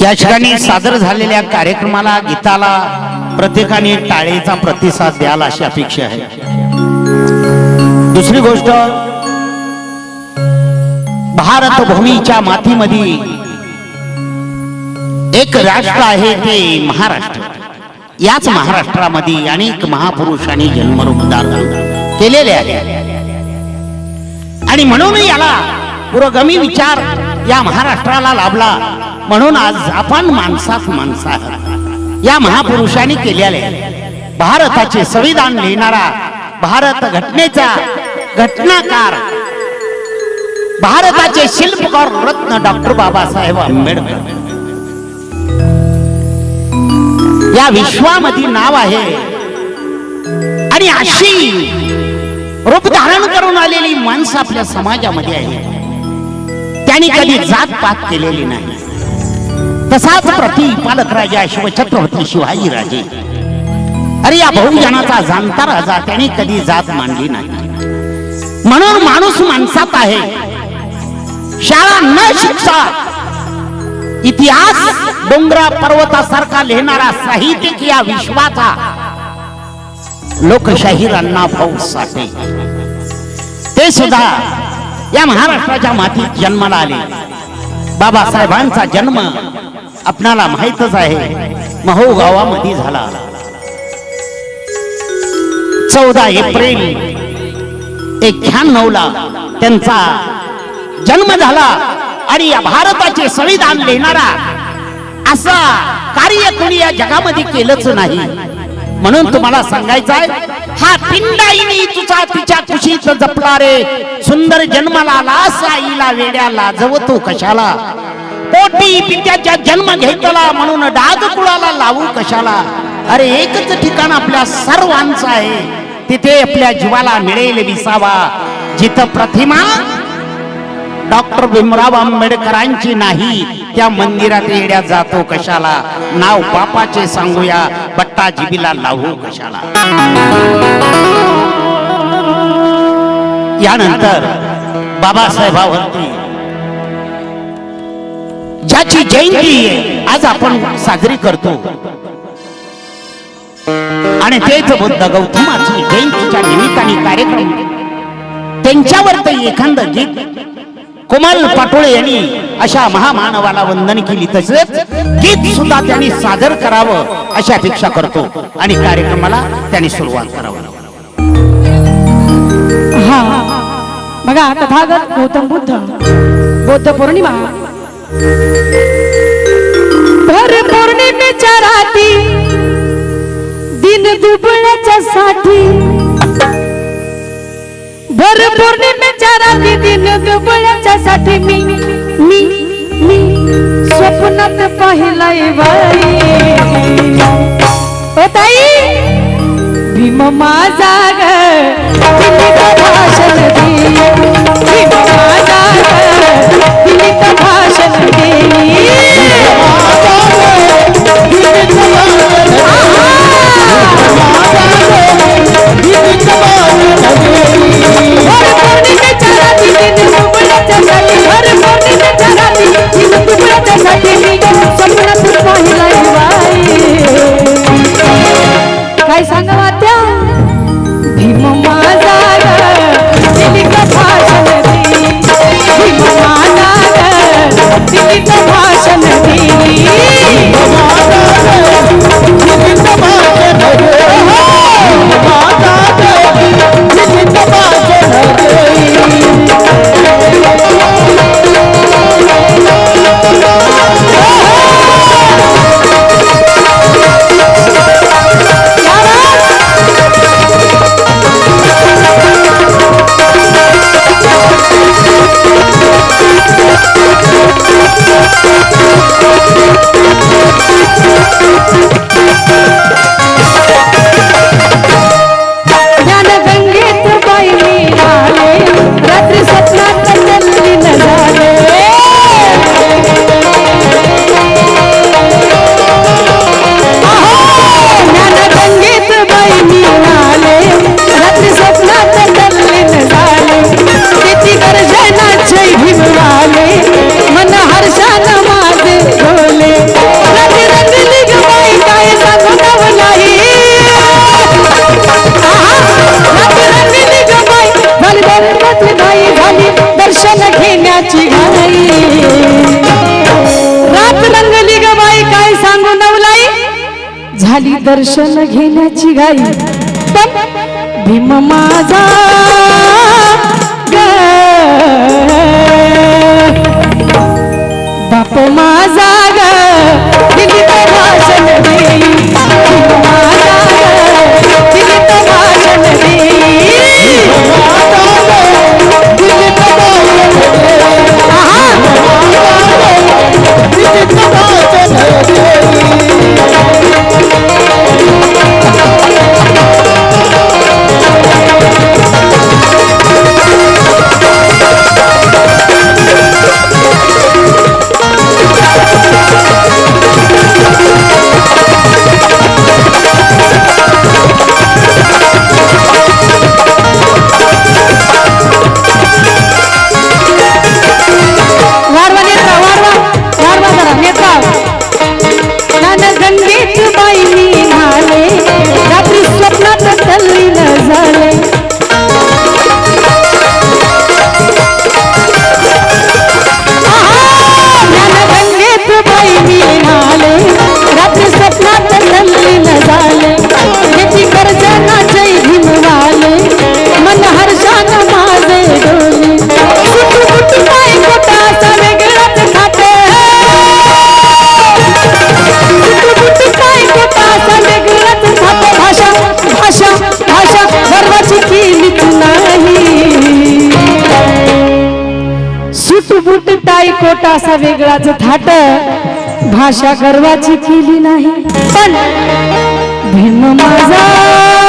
या ठिकाणी सादर झालेल्या कार्यक्रमाला गीताला प्रत्येकाने टाळेचा प्रतिसाद द्याल अशी अपेक्षा आहे. दुसरी गोष्ट भारत भूमीच्या मातीमध्ये एक राष्ट्र आहे ते महाराष्ट्र. याच महाराष्ट्रामध्ये अनेक महापुरुषांनी जन्मरूप केलेले आहे. आणि म्हणून याला पुरोगमी विचार या महाराष्ट्राला लाभला. म्हणून आज आपण माणसात माणसा आहात. या महापुरुषांनी केलेले भारताचे संविधान लिहिणारा भारत घटनेचा घटनाकार भारताचे शिल्पकार रत्न डॉक्टर बाबासाहेब आंबेडकर या विश्वामध्ये नाव आहे आणि अशी रूप धारण करून आलेली माणसं आपल्या समाजामध्ये आहे त्यांनी कधी जात पात केलेली नाही तसाच प्रति पालक राजा शिवछत्रपती शिवाजी राजे. अरे या बहुजनाचा जाणता राजा त्यांनी कधी जात मांडली नाही. म्हणून माणूस माणसात आहे. शाळा न शिक्षा इतिहास डोंगरा पर्वतासारखा लिहिणारा साहित्यिक या विश्वाचा लोकशाही भाऊ साठे. ते सुद्धा या महाराष्ट्राच्या मातीत जन्माला आले. बाबासाहेबांचा जन्म आपणाला माहितच आहे. महो गावामध्ये झाला. चौदा एप्रिल एक्क्याण्णव ला त्यांचा जन्म झाला आणि या भारताचे संविधान लिहिणारा असा कार्य कोणी या जगामध्ये केलंच नाही. म्हणून तुम्हाला सांगायचं आहे हा पिंडाईनी तुझा तिच्या कुशीत जपला रे सुंदर जन्माला लास आईला वेड्या लाजवतो कशाला? पोटी पित्याच्या जन्म घेतला म्हणून डाग कुळाला लावू कशाला? अरे एकच ठिकाण आपल्या सर्वांचं आहे. तिथे आपल्या जीवाला मिळेल विसावा. जिथं प्रतिमा डॉक्टर भीमराव आंबेडकरांची नाही त्या मंदिरात येड्या जातो कशाला? नाव बापाचे सांगूया बट्टा जिबीला लावू कशाला? यानंतर बाबासाहेबावरती ज्याची जयंती आहे आज आपण साजरी करतो. आणि तेच बुद्ध गौतमाची जयंतीच्या निमित्ताने कार्यक्रम. त्यांच्यावर तर एखादं गीत कुमाल पाटोळे यांनी अशा महामानवाला वंदन केली. तसेच गीत सुद्धा त्यांनी सादर करावं अशी अपेक्षा करतो. आणि कार्यक्रमाला त्यांनी सुरुवात करावं. हा. बघा तथागत गौतम बुद्ध बौद्ध पौर्णिमा. भर पौर्णिमेच्या राती दिन दुबळ्याच्या साठी. भर पौर्णिमेच्या राती दिन दुबळ्याच्या साठी मी मी मी स्वप्नात पाहिलाय बाई. ओ ताई भीम माझा ग भाषण झाली दर्शन घेण्याची गाई भीम माझा कोटा असा वेगळाच थाट. भाषा गर्वाची केली नाही. पण भीम माझा